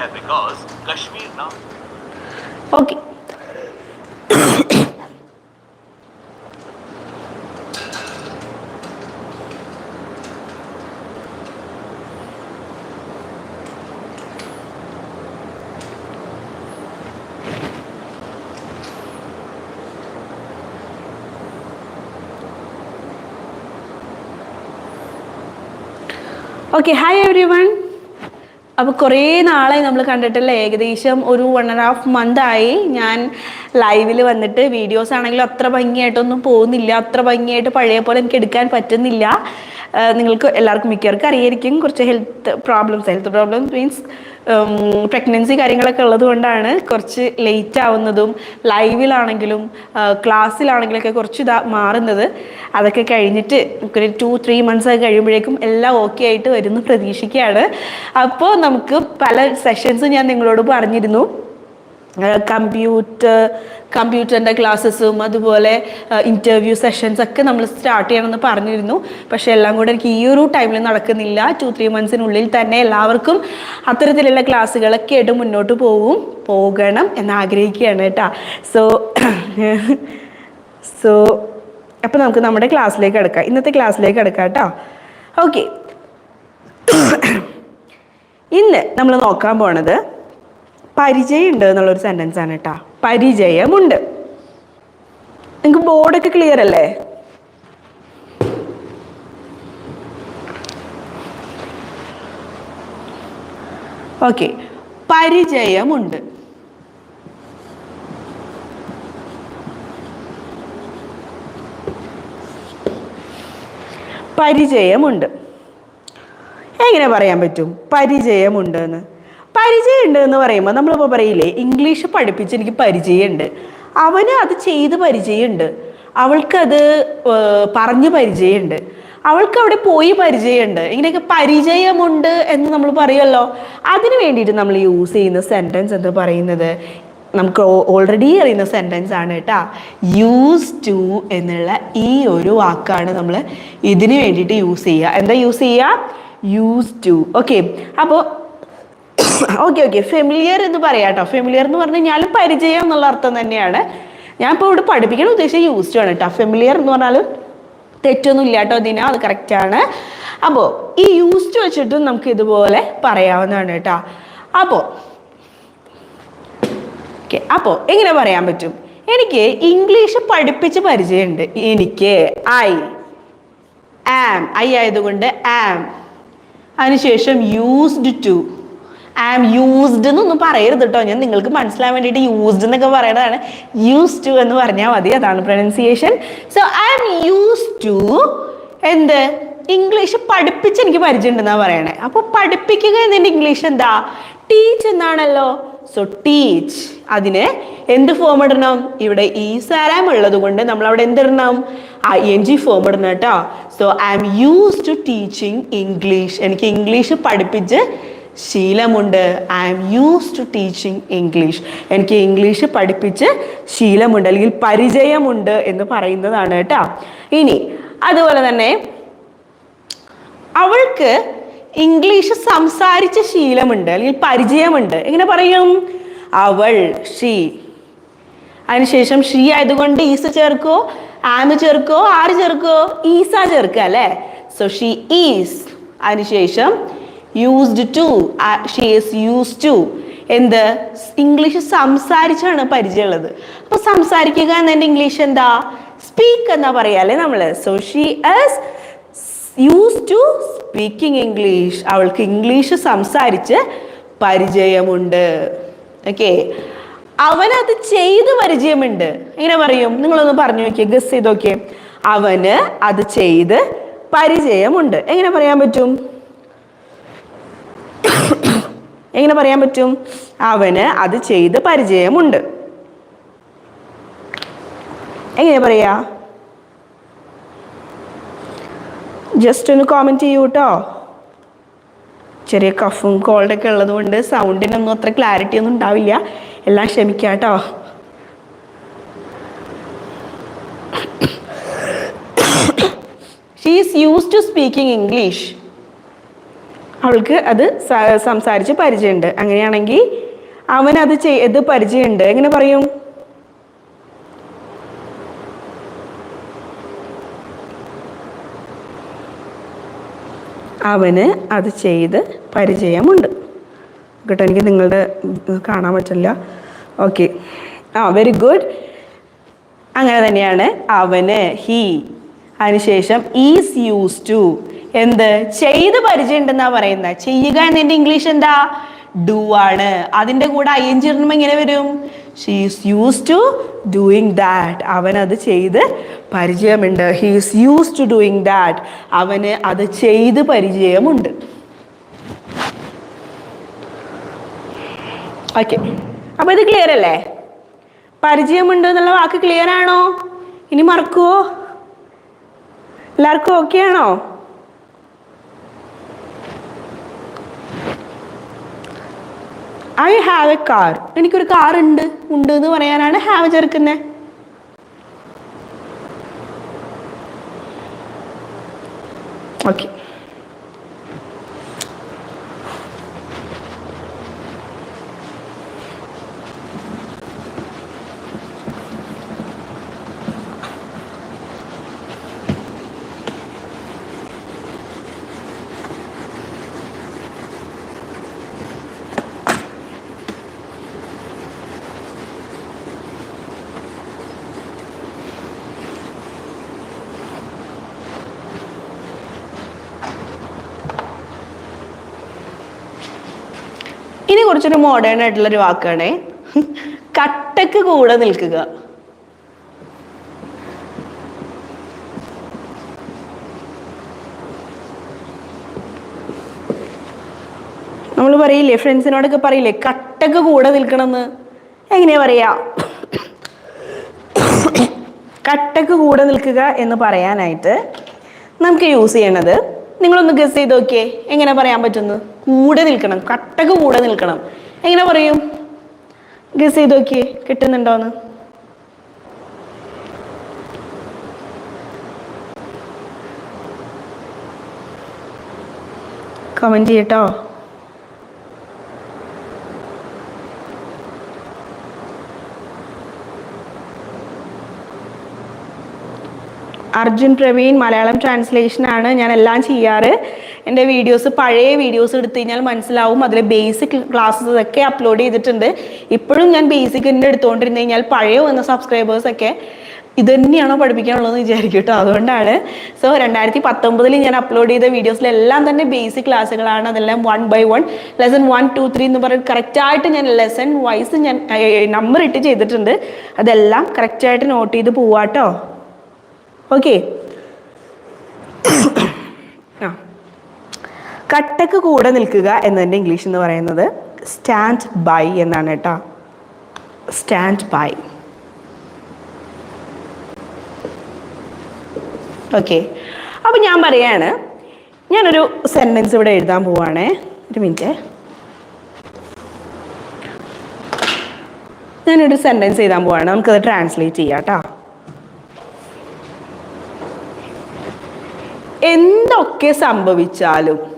है because Kashmir now okay Okay, hi everyone. അപ്പോൾ കുറേ നാളായി നമ്മൾ കണ്ടിട്ടില്ല. ഏകദേശം ഒരു വൺ ആൻഡ് ഹാഫ് മന്ത് ആയി ഞാൻ ലൈവിൽ വന്നിട്ട് വീഡിയോസ് ആണെങ്കിലും അത്ര ഭംഗിയായിട്ടൊന്നും പോകുന്നില്ല. അത്ര ഭംഗിയായിട്ട് പഴയ പോലെ എനിക്ക് എടുക്കാൻ പറ്റുന്നില്ല. നിങ്ങൾക്ക് എല്ലാവർക്കും മിക്കവർക്കും അറിയായിരിക്കും കുറച്ച് health problems health problems means pregnancy കാര്യങ്ങളൊക്കെ ഉള്ളത് കൊണ്ടാണ് കുറച്ച് ലേറ്റ് ആവുന്നതും ലൈവിലാണെങ്കിലും ക്ലാസ്സിലാണെങ്കിലൊക്കെ കുറച്ച് ഇതാ മാറുന്നത്. അതൊക്കെ കഴിഞ്ഞിട്ട് ഒരു ടു ത്രീ മന്ത്സ് ഒക്കെ കഴിയുമ്പോഴേക്കും എല്ലാം ഓക്കെ ആയിട്ട് വരുന്നു പ്രതീക്ഷിക്കുകയാണ്. അപ്പോൾ നമുക്ക് പല സെഷൻസ് ഞാൻ നിങ്ങളോട് പറഞ്ഞിരുന്നു. കമ്പ്യൂട്ടർ കമ്പ്യൂട്ടറിന്റെ ക്ലാസ്സസും അതുപോലെ ഇന്റർവ്യൂ സെഷൻസ് ഒക്കെ നമ്മൾ സ്റ്റാർട്ട് ചെയ്യണമെന്ന് പറഞ്ഞിരുന്നു. പക്ഷേ എല്ലാം കൂടെ എനിക്ക് ഈ ഒരു ടൈമിൽ നടക്കുന്നില്ല. ടു ത്രീ മന്ത്സിനുള്ളിൽ തന്നെ എല്ലാവർക്കും അത്തരത്തിലുള്ള ക്ലാസ്സുകളൊക്കെ ആയിട്ട് മുന്നോട്ട് പോകും പോകണം എന്ന് ആഗ്രഹിക്കുകയാണ് കേട്ടോ. സോ സോ അപ്പോൾ നമുക്ക് നമ്മുടെ ക്ലാസ്സിലേക്ക് എടുക്കാം ഇന്നത്തെ ക്ലാസ്സിലേക്ക് എടുക്കാം കേട്ടോ. ഓക്കെ ഇന്ന് നമ്മൾ നോക്കാൻ പോണത് പരിചയമുണ്ട് എന്നുള്ളൊരു സെന്റൻസ് ആണ് കേട്ടോ പരിചയമുണ്ട്. നിങ്ങൾക്ക് ബോർഡൊക്കെ ക്ലിയർ അല്ലേ? ഓക്കെ പരിചയമുണ്ട്. പരിചയമുണ്ട്. എങ്ങനെ പറയാൻ പറ്റും? പരിചയമുണ്ട് എന്ന്. പരിചയമുണ്ട് എന്ന് പറയുമ്പോൾ നമ്മളിപ്പോൾ പറയില്ലേ ഇംഗ്ലീഷ് പഠിപ്പിച്ച് എനിക്ക് പരിചയമുണ്ട്. അവന് അത് ചെയ്ത് പരിചയമുണ്ട്. അവൾക്കത് പറഞ്ഞ് പരിചയമുണ്ട്. അവൾക്ക് അവിടെ പോയി പരിചയമുണ്ട്. ഇങ്ങനെയൊക്കെ പരിചയമുണ്ട് എന്ന് നമ്മൾ പറയുമല്ലോ. അതിന് വേണ്ടിയിട്ട് നമ്മൾ യൂസ് ചെയ്യുന്ന സെന്റൻസ് എന്ന് പറയുന്നത്? നമുക്ക് ഓൾറെഡി അറിയുന്ന സെന്റൻസ് ആണ് കേട്ടോ. യൂസ് ടു എന്നുള്ള ഈ ഒരു വാക്കാണ് നമ്മൾ ഇതിന് വേണ്ടിയിട്ട് യൂസ് ചെയ്യുക. എന്താ യൂസ് ചെയ്യുക? യൂസ് ടു ഓക്കെ അപ്പോൾ ഓക്കെ ഓക്കെ ഫെമിലിയർ എന്ന് പറയാം കേട്ടോ ഫെമിലിയർ എന്ന് പറഞ്ഞു കഴിഞ്ഞാൽ പരിചയം എന്നുള്ള അർത്ഥം തന്നെയാണ്. ഞാൻ ഇപ്പോൾ ഇവിടെ പഠിപ്പിക്കാൻ ഉദ്ദേശിച്ച യൂസ്ഡ് ആണ് കേട്ടോ ഫെമിലിയർ എന്ന് പറഞ്ഞാൽ തെറ്റൊന്നും ഇല്ല കേട്ടോ ദിന. അത് കറക്റ്റാണ് അപ്പോൾ ഈ യൂസ്ഡ് വെച്ചിട്ട് നമുക്ക് ഇതുപോലെ പറയാവുന്നതാണ് കേട്ടോ അപ്പോൾ ഓക്കെ അപ്പോൾ എങ്ങനെ പറയാൻ പറ്റും? എനിക്ക് ഇംഗ്ലീഷ് പഠിപ്പിച്ച് പരിചയമുണ്ട്. എനിക്ക് ഐ ആം ഐ ആയതുകൊണ്ട് ആം അതിനുശേഷം യൂസ്ഡ് ടു ആം യൂസ്ഡ് എന്നൊന്നും പറയരുത് കേട്ടോ ഞാൻ നിങ്ങൾക്ക് മനസ്സിലാൻ വേണ്ടിയിട്ട് യൂസ്ഡ് എന്നൊക്കെ പറയുന്നതാണ് യൂസ് ടു എന്ന് പറഞ്ഞാൽ മതി. അതാണ് pronunciation so I am use to എന്ത്? ഇംഗ്ലീഷ് പഠിപ്പിച്ച് എനിക്ക് പരിചയമുണ്ടെന്നാണ് പറയണേ. അപ്പോൾ പഠിപ്പിക്കുക എന്നതിന്റെ ഇംഗ്ലീഷ് എന്താ? ടീച്ച് എന്നാണല്ലോ. സോ ടീച്ച് അതിന് എന്ത് ഫോം ഇടണം? ഇവിടെ ഈ സാരാം ഉള്ളത് കൊണ്ട് നമ്മൾ അവിടെ എന്തിടണം? ഐ എൻ ജി ഫോം ഇടണം കേട്ടോ so I am use to teaching English എനിക്ക് ഇംഗ്ലീഷ് പഠിപ്പിച്ച് ശീലമുണ്ട്. I am use to teaching English എനിക്ക് ഇംഗ്ലീഷ് പഠിപ്പിച്ച് ശീലമുണ്ട് അല്ലെങ്കിൽ പരിചയമുണ്ട് എന്ന് പറയുന്നതാണ് കേട്ടോ. ഇനി അതുപോലെ തന്നെ അവൾക്ക് ഇംഗ്ലീഷ് സംസാരിച്ച ശീലമുണ്ട് അല്ലെങ്കിൽ പരിചയമുണ്ട്. എങ്ങനെ പറയും? അവൾ ഷീ അതിനുശേഷം ഷീ ആയതുകൊണ്ട് ഈസ് ചേർക്കോ? ആമ് ചേർക്കോ? ആര് ചേർക്കോ? ഈസ ചേർക്കുക അല്ലേ? സോ ഷീ ഈസ് അതിനുശേഷം used to she is use to എന്ത്? ഇംഗ്ലീഷ് സംസാരിച്ചാണ് പരിചയമുള്ളത്. അപ്പൊ സംസാരിക്കുക എന്നതിന്റെ ഇംഗ്ലീഷ് എന്താ? സ്പീക്ക് എന്നാ പറയാല്ലേ നമ്മൾ so she is use to speaking English അവൾക്ക് ഇംഗ്ലീഷ് സംസാരിച്ച് പരിചയമുണ്ട്. ഓക്കെ അവനത് ചെയ്ത് പരിചയമുണ്ട്. എങ്ങനെ പറയും? നിങ്ങളൊന്ന് പറഞ്ഞു നോക്കിയേ ഗസ് ചെയ്ത് നോക്കിയേ. അവന് അത് ചെയ്ത് പരിചയമുണ്ട്. എങ്ങനെ പറയാൻ പറ്റും? എങ്ങനെ പറയാൻ പറ്റും? അവന് അത് ചെയ്ത് പരിചയമുണ്ട്. എങ്ങനെ പറയാ? ജസ്റ്റ് ഒന്ന് കോമെന്റ് ചെയ്യൂ കേട്ടോ ചെറിയ കഫും കോൾഡൊക്കെ ഉള്ളത് കൊണ്ട് സൗണ്ടിനൊന്നും അത്ര ക്ലാരിറ്റി ഒന്നും ഉണ്ടാവില്ല. എല്ലാം ക്ഷമിക്കാം കേട്ടോ she is use to speaking English അവൾക്ക് അത് സംസാരിച്ച് പരിചയമുണ്ട്. അങ്ങനെയാണെങ്കിൽ അവൻ അത് ചെയ്ത് പരിചയമുണ്ട്. എങ്ങനെ പറയും? അവന് അത് ചെയ്ത് പരിചയമുണ്ട്. കേട്ടോ എനിക്ക് നിങ്ങളുടെ കാണാൻ പറ്റില്ല. ഓക്കെ. ആ വെരി ഗുഡ്. അങ്ങനെ തന്നെയാണ് അവന് ഹീ. അതിനുശേഷം ഈസ് യൂസ് ടു. എന്ത്? ചെയ്ത് പരിചയമുണ്ടെന്നാ പറയുന്നത് ചെയ്യുക എന്നതിന്റെ ഇംഗ്ലീഷ് എന്താ? ഡു ആണ്. അതിന്റെ കൂടെ ഐ എൻ ജി എങ്ങനെ വരും? She's use to doing that അവൻ അത് ചെയ്ത് പരിചയമുണ്ട്. He's use to doing that അവന് അത് ചെയ്ത് പരിചയമുണ്ട്. ഓക്കെ അപ്പൊ ഇത് ക്ലിയർ അല്ലേ? പരിചയമുണ്ട് എന്നുള്ള വാക്ക് ക്ലിയർ ആണോ? ഇനി മറക്കുവോ? എല്ലാവർക്കും ഓക്കെ ആണോ? ഐ ഹാവ് എ കാർ എനിക്കൊരു കാർ ഉണ്ട് ഉണ്ട് എന്ന് പറയാനാണ് ഹാവ് ചേർക്കുന്നത് ഓക്കെ ഇനി കുറച്ചൊരു മോഡേൺ ആയിട്ടുള്ളൊരു വാക്കാണേ. കട്ടക്ക് കൂടെ നിൽക്കുക. നമ്മൾ പറയില്ലേ ഫ്രണ്ട്സിനോടൊക്കെ പറയില്ലേ കട്ടക്ക് കൂടെ നിൽക്കണമെന്ന്? എങ്ങനെയാ പറയാ? കട്ടക്ക് കൂടെ നിൽക്കുക എന്ന് പറയാനായിട്ട് നമുക്ക് യൂസ് ചെയ്യണത്. നിങ്ങളൊന്ന് ഗസ് ചെയ്ത് നോക്കിയേ എങ്ങനെ പറയാൻ പറ്റുന്നു? കൂടെ നിൽക്കണം കട്ടക്ക് കൂടെ നിൽക്കണം. എങ്ങനെ പറയും? ഗസ് ചെയ്ത് നോക്കിയേ കിട്ടുന്നുണ്ടോന്ന്. കമന്റ് ചെയ്യട്ടോ. അർജുൻ പ്രവീൺ മലയാളം ട്രാൻസ്ലേഷൻ ആണ് ഞാൻ എല്ലാം ചെയ്യാറ്. എന്റെ വീഡിയോസ് പഴയ വീഡിയോസ് എടുത്തു കഴിഞ്ഞാൽ മനസ്സിലാവും. അതിൽ ബേസിക് ക്ലാസ്സസ് ഒക്കെ അപ്ലോഡ് ചെയ്തിട്ടുണ്ട്. ഇപ്പോഴും ഞാൻ ബേസിക് തന്നെ എടുത്തുകൊണ്ടിരുന്നു കഴിഞ്ഞാൽ പഴയ വന്ന സബ്സ്ക്രൈബേഴ്സ് ഒക്കെ ഇത് തന്നെയാണോ പഠിപ്പിക്കാനുള്ളതെന്ന് വിചാരിക്കും കേട്ടോ. അതുകൊണ്ടാണ്. സോ രണ്ടായിരത്തി പത്തൊമ്പതിൽ ഞാൻ അപ്ലോഡ് ചെയ്ത വീഡിയോസിലെല്ലാം തന്നെ ബേസിക് ക്ലാസ്സുകളാണ് അതെല്ലാം one by one lesson one two three എന്ന് പറഞ്ഞ് കറക്റ്റായിട്ട് ഞാൻ ലെസൺ വൈസ് ഞാൻ നമ്പർ ഇട്ട് ചെയ്തിട്ടുണ്ട്. അതെല്ലാം കറക്റ്റായിട്ട് നോട്ട് ചെയ്ത് പോവാട്ടോ ഓക്കെ ആ. കട്ടക്ക് കൂടെ നിൽക്കുക എന്നതിന്റെ ഇംഗ്ലീഷ് എന്ന് പറയുന്നത് സ്റ്റാൻഡ് ബൈ എന്നാണ് കേട്ടോ. സ്റ്റാൻഡ് ബൈ ഓക്കെ അപ്പം ഞാൻ പറയാണ് ഞാനൊരു സെന്റൻസ് ഇവിടെ എഴുതാൻ പോവാണേ. ഒരു മിനിറ്റ് ഞാനൊരു സെന്റൻസ് എഴുതാൻ പോവാണ്. നമുക്കത് ട്രാൻസ്ലേറ്റ് ചെയ്യാം കേട്ടോ. എന്തൊക്കെ സംഭവിച്ചാലും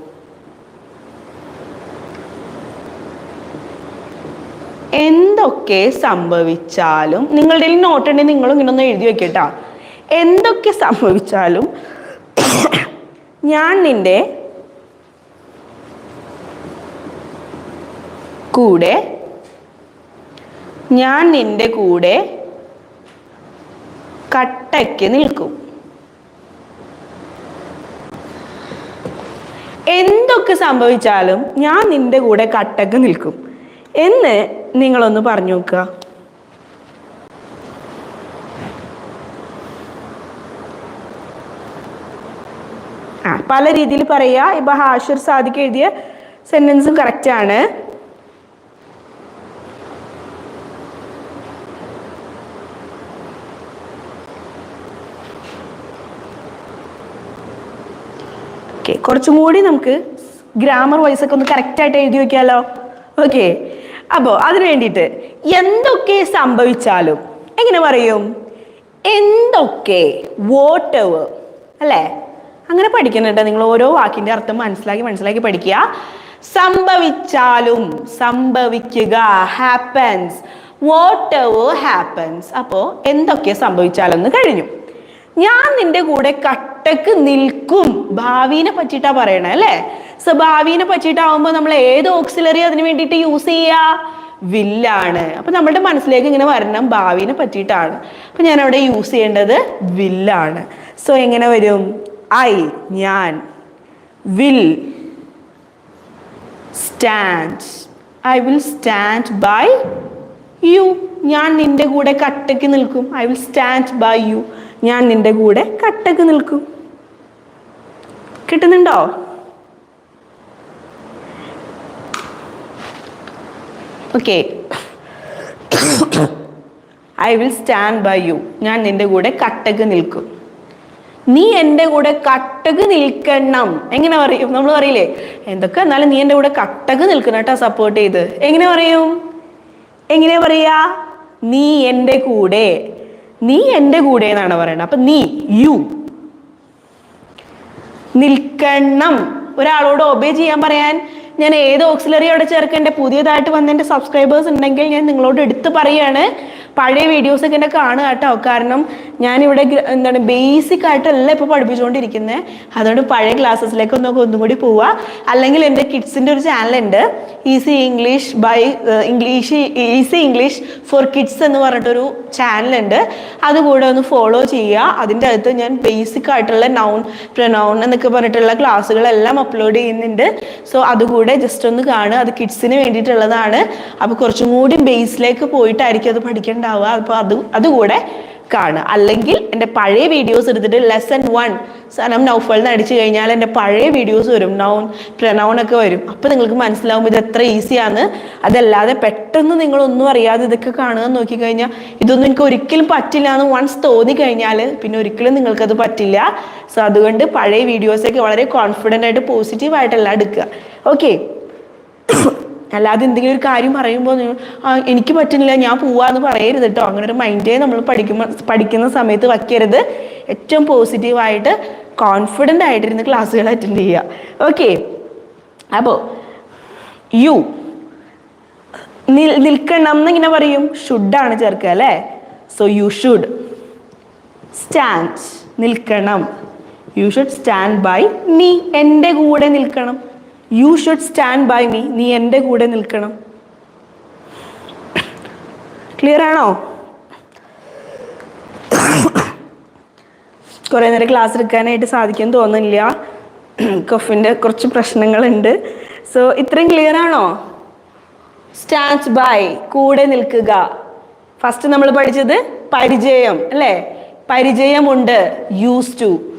എന്തൊക്കെ സംഭവിച്ചാലും നിങ്ങളുടെ നോട്ട് ഉണ്ടെങ്കിൽ നിങ്ങളും ഇങ്ങനെ ഒന്ന് എഴുതി വെക്കട്ടാ. എന്തൊക്കെ സംഭവിച്ചാലും ഞാൻ നിന്റെ കൂടെ ഞാൻ നിന്റെ കൂടെ കട്ടയ്ക്ക് നിൽക്കും. എന്തൊക്കെ സംഭവിച്ചാലും ഞാൻ നിന്റെ കൂടെ കട്ടക്ക് നിൽക്കും. എന്ന് നിങ്ങളൊന്ന് പറഞ്ഞു നോക്കുക. ആ പല രീതിയിൽ പറയുക. ഇപ്പൊ ഹാഷിർ സാദിക്ക് എഴുതിയ സെന്റൻസും കറക്റ്റ് ആണ്. കുറച്ചും കൂടി നമുക്ക് ഗ്രാമർ വൈസ് ഒക്കെ ഒന്ന് കറക്റ്റ് ആയിട്ട് എഴുതി വെക്കാലോ. ഓക്കെ അപ്പോൾ അതിന് വേണ്ടിയിട്ട് എന്തൊക്കെ സംഭവിച്ചാലും എങ്ങനെ പറയും? എന്തൊക്കെ വോട്ട് എവർ അല്ലേ? അങ്ങനെ പഠിക്കുന്നുണ്ട്. നിങ്ങൾ ഓരോ വാക്കിന്റെ അർത്ഥം മനസ്സിലാക്കി മനസ്സിലാക്കി പഠിക്കുക. സംഭവിച്ചാലും സംഭവിക്കുക. ഹാപ്പൻസ് വാട്ട് ഹാപ്പൻസ് അപ്പോൾ എന്തൊക്കെ സംഭവിച്ചാലൊന്ന് കഴിഞ്ഞു. ഞാൻ നിന്റെ കൂടെ കട്ടക്ക് നിൽക്കും. ഭാവിനെ പറ്റിയിട്ടാ പറയണേ അല്ലേ? സോ ഭാവിനെ പറ്റിയിട്ടാവുമ്പോൾ നമ്മൾ ഏത് ഓക്സിലറി അതിന് വേണ്ടിയിട്ട് യൂസ് ചെയ്യുക വില്ലാണ്. അപ്പൊ നമ്മുടെ മനസ്സിലേക്ക് ഇങ്ങനെ വരണം ഭാവിനെ പറ്റിയിട്ടാണ്. അപ്പൊ ഞാൻ അവിടെ യൂസ് ചെയ്യേണ്ടത് വില്ലാണ്. സോ എങ്ങനെ വരും? ഐ ഞാൻ. Will stand I will stand by you ഞാൻ നിന്റെ കൂടെ കട്ടക്ക് നിൽക്കും. I will stand by you ഞാൻ നിന്റെ കൂടെ കട്ടക്ക് നിൽക്കും. കിട്ടുന്നുണ്ടോ? Okay I will stand by you ഞാൻ നിന്റെ കൂടെ കട്ടക്ക് നിൽക്കും. നീ എന്റെ കൂടെ കട്ടക്ക് നിൽക്കണം. എങ്ങനെ പറയും? നമ്മൾ പറയില്ലേ? എന്തൊക്കെ എന്നാലും നീ എന്റെ കൂടെ കട്ടക്ക് നിൽക്കണം കേട്ടോ സപ്പോർട്ട് ചെയ്ത്. എങ്ങനെ പറയും? എങ്ങനെ പറയാ? നീ എന്റെ കൂടെ. നീ എന്റെ കൂടെ എന്നാണ് പറയുന്നത്. അപ്പൊ നീ യു നിൽക്കണം. ഒരാളോട് ഒബേ ചെയ്യാൻ പറയാൻ ഞാൻ ഏത് ഓക്സിലറി അവിടെ ചേർക്കേണ്ട പുതിയതായിട്ട് വന്ന എന്റെ സബ്സ്ക്രൈബേഴ്സ് ഉണ്ടെങ്കിൽ ഞാൻ നിങ്ങളോട് എടുത്ത് പറയുകയാണ് പഴയ വീഡിയോസ് ഒക്കെ എന്നെ കാണുക കേട്ടോ. കാരണം ഞാനിവിടെ എന്താണ് ബേസിക് ആയിട്ടല്ല ഇപ്പോൾ പഠിപ്പിച്ചുകൊണ്ടിരിക്കുന്നത് അതുകൊണ്ട് പഴയ ക്ലാസ്സസിലേക്ക് ഒന്നൊക്കെ ഒന്നും കൂടി പോവുക അല്ലെങ്കിൽ എന്റെ കിഡ്സിന്റെ ഒരു ചാനലുണ്ട് easy English by English easy English for kids എന്ന് പറഞ്ഞിട്ടൊരു ചാനലുണ്ട് അതുകൂടെ ഒന്ന് ഫോളോ ചെയ്യുക. അതിന്റെ അകത്ത് ഞാൻ ബേസിക് ആയിട്ടുള്ള നൗൺ പ്രനൗൺ എന്നൊക്കെ പറഞ്ഞിട്ടുള്ള ക്ലാസ്സുകളെല്ലാം അപ്ലോഡ് ചെയ്യുന്നുണ്ട്. സോ അതുകൂടെ ജസ്റ്റ് ഒന്ന് കാണുക. അത് കിഡ്സിന് വേണ്ടിയിട്ടുള്ളതാണ്. അപ്പോൾ കുറച്ചും കൂടി ബേസിലേക്ക് പോയിട്ടായിരിക്കും അത് പഠിക്കേണ്ടാവുക. അപ്പോൾ അത് അതുകൂടെ കാണുക അല്ലെങ്കിൽ എന്റെ പഴയ വീഡിയോസ് എടുത്തിട്ട് ലെസൺ വൺ സനം നൗഫൽ എന്ന് അടിച്ചു കഴിഞ്ഞാൽ എന്റെ പഴയ വീഡിയോസ് വരും. നൗൺ പ്രനൗൺ ഒക്കെ വരും. അപ്പോൾ നിങ്ങൾക്ക് മനസ്സിലാവും ഇത് എത്ര ഈസിയാണ് അതല്ലാതെ പെട്ടെന്ന് നിങ്ങളൊന്നും അറിയാതെ ഇതൊക്കെ കാണുക നോക്കിക്കഴിഞ്ഞാൽ ഇതൊന്നും എനിക്ക് ഒരിക്കലും പറ്റില്ല എന്ന് വൺസ് തോന്നി കഴിഞ്ഞാൽ പിന്നെ ഒരിക്കലും നിങ്ങൾക്കത് പറ്റില്ല. സോ അതുകൊണ്ട് പഴയ വീഡിയോസൊക്കെ വളരെ കോൺഫിഡന്റ് ആയിട്ട് പോസിറ്റീവായിട്ടല്ല എടുക്കുക. ഓക്കെ അല്ലാതെ എന്തെങ്കിലും ഒരു കാര്യം പറയുമ്പോൾ എനിക്ക് പറ്റുന്നില്ല ഞാൻ പോവാന്ന് പറയരുത് കേട്ടോ അങ്ങനെ ഒരു മൈൻഡേ നമ്മൾ പഠിക്കുമ്പോൾ പഠിക്കുന്ന സമയത്ത് വയ്ക്കരുത് ഏറ്റവും പോസിറ്റീവായിട്ട് കോൺഫിഡന്റ് ആയിട്ടിരുന്ന് ക്ലാസ്സുകൾ അറ്റൻഡ് ചെയ്യുക. ഓക്കെ അപ്പോൾ യു നിൽക്കണം എന്നിങ്ങനെ പറയും. ഷുഡാണ് ചേർക്കുക അല്ലേ? സോ യു ഷുഡ് സ്റ്റാൻഡ് നിൽക്കണം. യു ഷുഡ് സ്റ്റാൻഡ് ബൈ നീ എന്റെ കൂടെ നിൽക്കണം. You should stand by me നീ എന്റെ കൂടെ നിൽക്കണം. ക്ലിയർ ആണോ? കുറേ നേരം ക്ലാസ് എടുക്കാനായിട്ട് സാധിക്കും തോന്നുന്നില്ല. കൊഫിന്റെ കുറച്ച് പ്രശ്നങ്ങളുണ്ട്. സോ ഇത്രയും ക്ലിയർ ആണോ? സ്റ്റാൻഡ് ബൈ കൂടെ നിൽക്കുക. ഫസ്റ്റ് നമ്മൾ പഠിച്ചത് പരിചയം അല്ലേ? പരിചയമുണ്ട്. യൂസ് ടു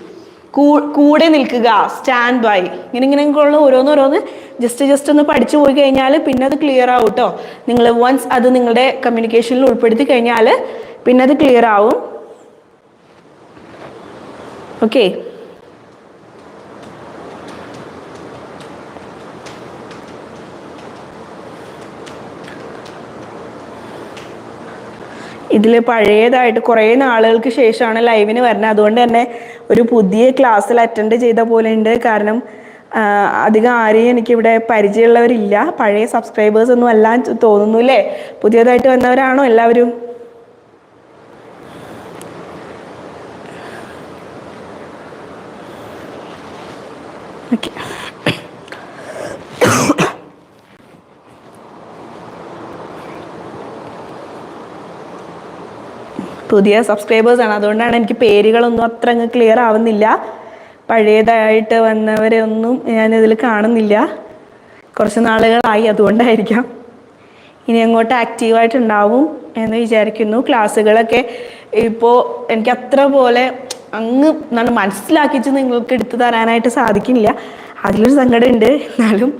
കൂടെ നിൽക്കുക സ്റ്റാൻഡ് ബൈ ഇങ്ങനെ ഇങ്ങനെയൊക്കെയുള്ള ഓരോന്നോരോന്ന് ജസ്റ്റ് ജസ്റ്റ് ഒന്ന് പഠിച്ചു പോയി കഴിഞ്ഞാൽ പിന്നെ അത് ക്ലിയർ ആവും കേട്ടോ നിങ്ങൾ വൺസ് അത് നിങ്ങളുടെ കമ്മ്യൂണിക്കേഷനിൽ ഉൾപ്പെടുത്തി കഴിഞ്ഞാൽ പിന്നെ അത് ക്ലിയർ ആവും. ഓക്കെ ഇതിൽ പഴയതായിട്ട് കുറേ നാളുകൾക്ക് ശേഷമാണ് ലൈവിന് വരുന്നത്. അതുകൊണ്ട് തന്നെ ഒരു പുതിയ ക്ലാസ്സിൽ അറ്റൻഡ് ചെയ്ത പോലെ ഉണ്ട്. കാരണം അധികം ആരെയും എനിക്കിവിടെ പരിചയമുള്ളവരില്ല. പഴയ സബ്സ്ക്രൈബേഴ്സ് ഒന്നും അല്ല തോന്നുന്നു അല്ലേ? പുതിയതായിട്ട് വന്നവരാണോ എല്ലാവരും? പുതിയ സബ്സ്ക്രൈബേഴ്സ് ആണ്. അതുകൊണ്ടാണ് എനിക്ക് പേരുകളൊന്നും അത്ര അങ്ങ് ക്ലിയർ ആവുന്നില്ല. പഴയതായിട്ട് വന്നവരെ ഒന്നും ഞാനിതിൽ കാണുന്നില്ല. കുറച്ച് നാളുകളായി അതുകൊണ്ടായിരിക്കാം. ഇനി അങ്ങോട്ട് ആക്റ്റീവായിട്ടുണ്ടാവും എന്ന് വിചാരിക്കുന്നു. ക്ലാസ്സുകളൊക്കെ ഇപ്പോൾ എനിക്ക് അത്ര പോലെ അങ്ങ് എന്താണ് മനസ്സിലാക്കിച്ച് നിങ്ങൾക്ക് എടുത്തു തരാനായിട്ട് സാധിക്കില്ല അതിലൊരു സങ്കടമുണ്ട്. എന്നാലും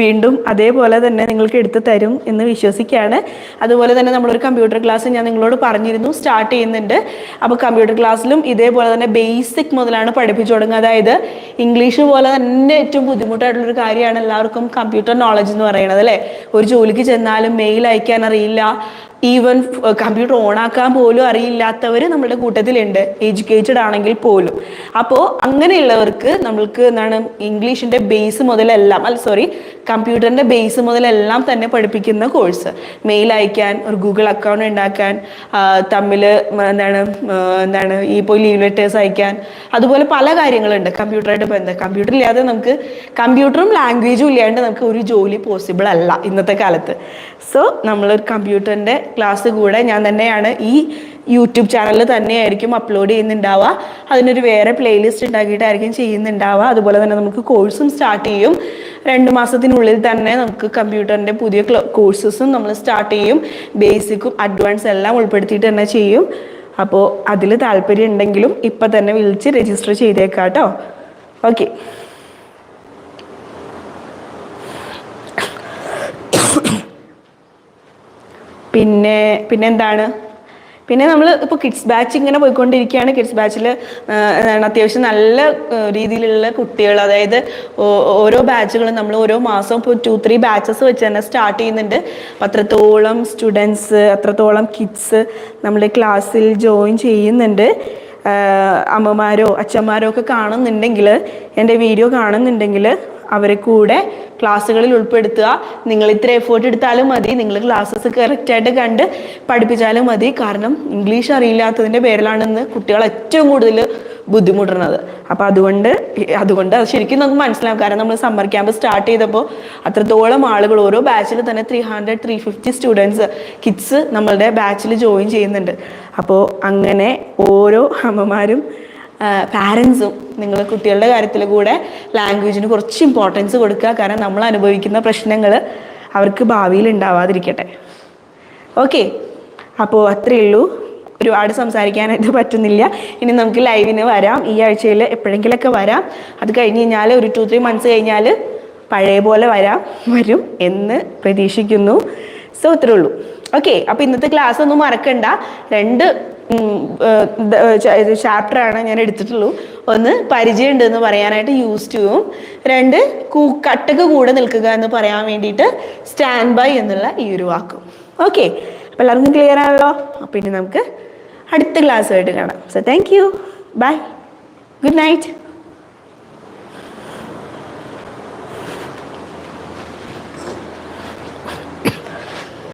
വീണ്ടും അതേപോലെ തന്നെ നിങ്ങൾക്ക് എടുത്തു തരും എന്ന് വിശ്വസിക്കുകയാണ്. അതുപോലെ തന്നെ നമ്മളൊരു കമ്പ്യൂട്ടർ ക്ലാസ് ഞാൻ നിങ്ങളോട് പറഞ്ഞിരുന്നു സ്റ്റാർട്ട് ചെയ്യുന്നുണ്ട്. അപ്പോൾ കമ്പ്യൂട്ടർ ക്ലാസ്സിലും ഇതേപോലെ തന്നെ ബേസിക് മുതലാണ് പഠിപ്പിച്ചു തുടങ്ങുക. അതായത് ഇംഗ്ലീഷ് പോലെ തന്നെ ഏറ്റവും ബുദ്ധിമുട്ടായിട്ടുള്ളൊരു കാര്യമാണ് എല്ലാവർക്കും കമ്പ്യൂട്ടർ നോളജ് എന്ന് പറയുന്നത് അല്ലേ? ഒരു ജോലിക്ക് ചെന്നാലും മെയിൽ അയക്കാൻ അറിയില്ല. ഈവൻ കമ്പ്യൂട്ടർ ഓണാക്കാൻ പോലും അറിയില്ലാത്തവർ നമ്മുടെ കൂട്ടത്തിലുണ്ട്. എഡ്യൂക്കേറ്റഡ് ആണെങ്കിൽ പോലും. അപ്പോൾ അങ്ങനെയുള്ളവർക്ക് നമ്മൾക്ക് എന്താണ് ഇംഗ്ലീഷിന്റെ ബേസ് മുതലെല്ലാം അല്ല സോറി കമ്പ്യൂട്ടറിന്റെ ബേസ് മുതലെല്ലാം തന്നെ പഠിപ്പിക്കുന്ന കോഴ്സ് മെയിൽ അയക്കാൻ ഒരു ഗൂഗിൾ അക്കൗണ്ട് ഉണ്ടാക്കാൻ തമ്മിൽ എന്താണ് എന്താണ് ഈ ഇപ്പോൾ ലീവ് ലെറ്റേഴ്സ് അയക്കാൻ. അതുപോലെ പല കാര്യങ്ങളുണ്ട് കമ്പ്യൂട്ടറായിട്ട് ബന്ധം. കമ്പ്യൂട്ടർ ഇല്ലാതെ നമുക്ക് കമ്പ്യൂട്ടറും ലാംഗ്വേജും ഇല്ലാണ്ട് നമുക്ക് ഒരു ജോലി പോസിബിൾ അല്ല ഇന്നത്തെ കാലത്ത്. സോ നമ്മളൊരു കമ്പ്യൂട്ടറിന്റെ ക്ലാസ് കൂടെ ഞാൻ തന്നെയാണ് ഈ യൂട്യൂബ് ചാനലിൽ തന്നെയായിരിക്കും അപ്ലോഡ് ചെയ്യുന്നുണ്ടാവുക. അതിനൊരു വേറെ പ്ലേലിസ്റ്റ് ഉണ്ടാക്കിയിട്ടായിരിക്കും ചെയ്യുന്നുണ്ടാവുക. അതുപോലെ തന്നെ നമുക്ക് കോഴ്സും സ്റ്റാർട്ട് ചെയ്യും. രണ്ട് മാസത്തിനുള്ളിൽ തന്നെ നമുക്ക് കമ്പ്യൂട്ടറിന്റെ പുതിയ കോഴ്സസും നമ്മൾ സ്റ്റാർട്ട് ചെയ്യും. ബേസിക്കും അഡ്വാൻസ് എല്ലാം ഉൾപ്പെടുത്തിയിട്ട് തന്നെ ചെയ്യും. അപ്പോൾ അതിൽ താല്പര്യം ഉണ്ടെങ്കിലും ഇപ്പം തന്നെ വിളിച്ച് രജിസ്റ്റർ ചെയ്തേക്കാം കേട്ടോ ഓക്കെ പിന്നെ പിന്നെ എന്താണ് പിന്നെ നമ്മൾ ഇപ്പോൾ കിഡ്സ് ബാച്ച് ഇങ്ങനെ പോയിക്കൊണ്ടിരിക്കുകയാണ്. കിഡ്സ് ബാച്ചിൽ എന്താണ് അത്യാവശ്യം നല്ല രീതിയിലുള്ള കുട്ടികൾ അതായത് ഓരോ ബാച്ചുകളും നമ്മൾ ഓരോ മാസം ഇപ്പോൾ ടു ത്രീ ബാച്ചസ് വെച്ച് തന്നെ സ്റ്റാർട്ട് ചെയ്യുന്നുണ്ട്. അപ്പം അത്രത്തോളം സ്റ്റുഡൻസ് അത്രത്തോളം കിഡ്സ് നമ്മുടെ ക്ലാസ്സിൽ ജോയിൻ ചെയ്യുന്നുണ്ട്. അമ്മമാരോ അച്ഛന്മാരോ ഒക്കെ കാണുന്നുണ്ടെങ്കിൽ എന്റെ വീഡിയോ കാണുന്നുണ്ടെങ്കിൽ അവരെ കൂടെ ക്ലാസ്സുകളിൽ ഉൾപ്പെടുത്തുക. നിങ്ങൾ ഇത്ര എഫേർട്ട് എടുത്താലും മതി. നിങ്ങൾ ക്ലാസ്സസ് കറക്റ്റായിട്ട് കണ്ട് പഠിപ്പിച്ചാലും മതി. കാരണം ഇംഗ്ലീഷ് അറിയില്ലാത്തതിന്റെ പേരിലാണെന്ന് കുട്ടികൾ ഏറ്റവും കൂടുതൽ ബുദ്ധിമുട്ടുന്നത്. അപ്പോൾ അതുകൊണ്ട് അതുകൊണ്ട് അത് ശരിക്കും നമുക്ക് മനസ്സിലാവും. കാരണം നമ്മൾ സമ്മർ ക്യാമ്പ് സ്റ്റാർട്ട് ചെയ്തപ്പോൾ അത്രത്തോളം ആളുകൾ ഓരോ ബാച്ചിൽ തന്നെ three hundred three fifty students kids നമ്മളുടെ ബാച്ചിൽ ജോയിൻ ചെയ്യുന്നുണ്ട്. അപ്പോൾ അങ്ങനെ ഓരോ അമ്മമാരും പാരൻസും നിങ്ങൾ കുട്ടികളുടെ കാര്യത്തിൽ കൂടെ ലാംഗ്വേജിന് കുറച്ച് ഇമ്പോർട്ടൻസ് കൊടുക്കുക. കാരണം നമ്മൾ അനുഭവിക്കുന്ന പ്രശ്നങ്ങൾ അവർക്ക് ഭാവിയിൽ ഉണ്ടാവാതിരിക്കട്ടെ. ഓക്കെ അപ്പോൾ അത്രയേ ഉള്ളൂ. ഒരുപാട് സംസാരിക്കാനായിട്ട് പറ്റുന്നില്ല. ഇനി നമുക്ക് ലൈവിന് വരാം. ഈ ആഴ്ചയിൽ എപ്പോഴെങ്കിലൊക്കെ വരാം. അത് കഴിഞ്ഞ് കഴിഞ്ഞാൽ ഒരു ടു ത്രീ മന്ത്സ് കഴിഞ്ഞാൽ പഴയ പോലെ വരാം. വരും എന്ന് പ്രതീക്ഷിക്കുന്നു. സോ ഇത്രേ ഉള്ളൂ. ഓക്കെ അപ്പോൾ ഇന്നത്തെ ക്ലാസ് ഒന്നും മറക്കണ്ട. രണ്ട് ചാപ്റ്ററാണ് ഞാൻ എടുത്തിട്ടുള്ളൂ. ഒന്ന് പരിചയമുണ്ട് എന്ന് പറയാനായിട്ട് യൂസ് ടുവും രണ്ട് കട്ടക്ക് കൂടെ നിൽക്കുക എന്ന് പറയാൻ വേണ്ടിയിട്ട് സ്റ്റാൻഡ് ബൈ എന്നുള്ള ഈ ഒരു വാക്കും. ഓക്കെ അപ്പോൾ എല്ലാവർക്കും ക്ലിയർ ആണല്ലോ അപ്പോൾ ഇനി നമുക്ക് അടുത്ത ക്ലാസ്സുമായിട്ട് കാണാം. So thank you bye good night